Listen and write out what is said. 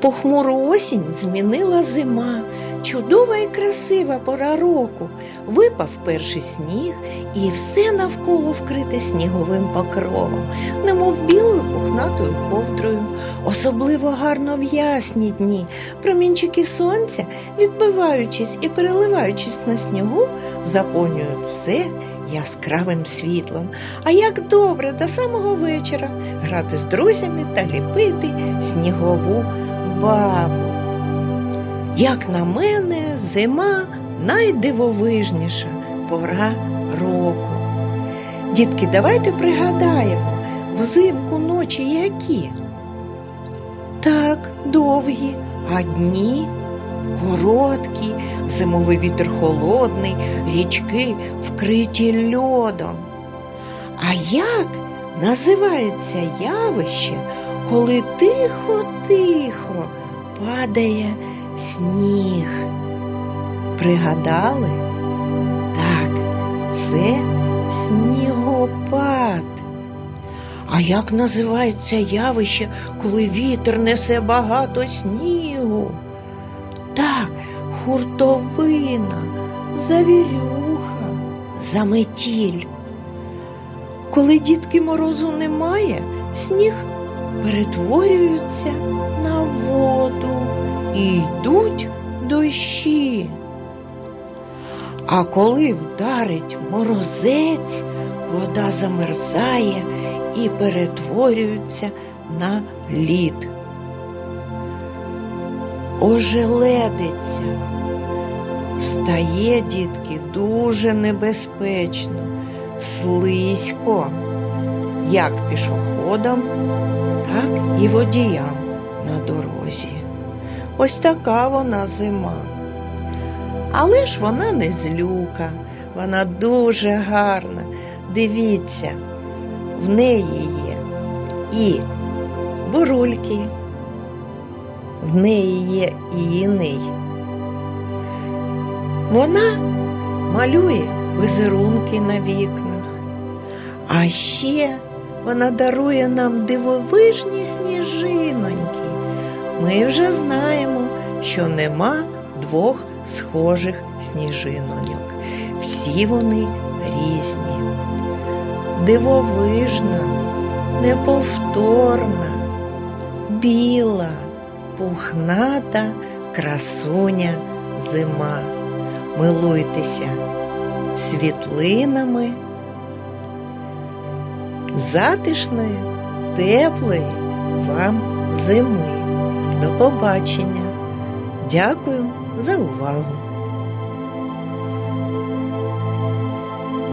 Похмуру осінь змінила зима. Чудова і красива пора року. Випав перший сніг, і все навколо вкрите сніговим покровом, немов білою пухнатою ковдрою. Особливо гарно в ясні дні. Промінчики сонця, відбиваючись і переливаючись на снігу, заповнюють все яскравим світлом. А як добре до самого вечора грати з друзями та ліпити снігову бабу. Як на мене, зима найдивовижніша пора року. Дітки, давайте пригадаємо, взимку ночі які? Так, довгі, а дні короткі, зимовий вітер холодний, річки вкриті льодом. А як називається явище, коли тихо-тихо падає сніг? Пригадали? Так, це снігопад. А як називається явище, коли вітер несе багато снігу? Так, хуртовина, завірюха, заметіль. Коли дітки морозу немає, сніг перетворюється на воду і йдуть дощі. А коли вдарить морозець, вода замерзає і перетворюється на лід. Ожеледиться. Стає, дітки, дуже небезпечно, слизько, як пішоходам, так і водіям на дорозі. Ось така вона зима. Але ж вона не злюка, вона дуже гарна. Дивіться, в неї є і бурульки, в неї є і іней. Вона малює візерунки на вікнах, а ще вона дарує нам дивовижні сніжиноньки. Ми вже знаємо, що нема двох схожих сніжиноньок. Всі вони різні. Дивовижна, неповторна, біла, пухната красуня зима. Милуйтеся світлинами затишної, теплої вам зими. До побачення. Дякую за увагу.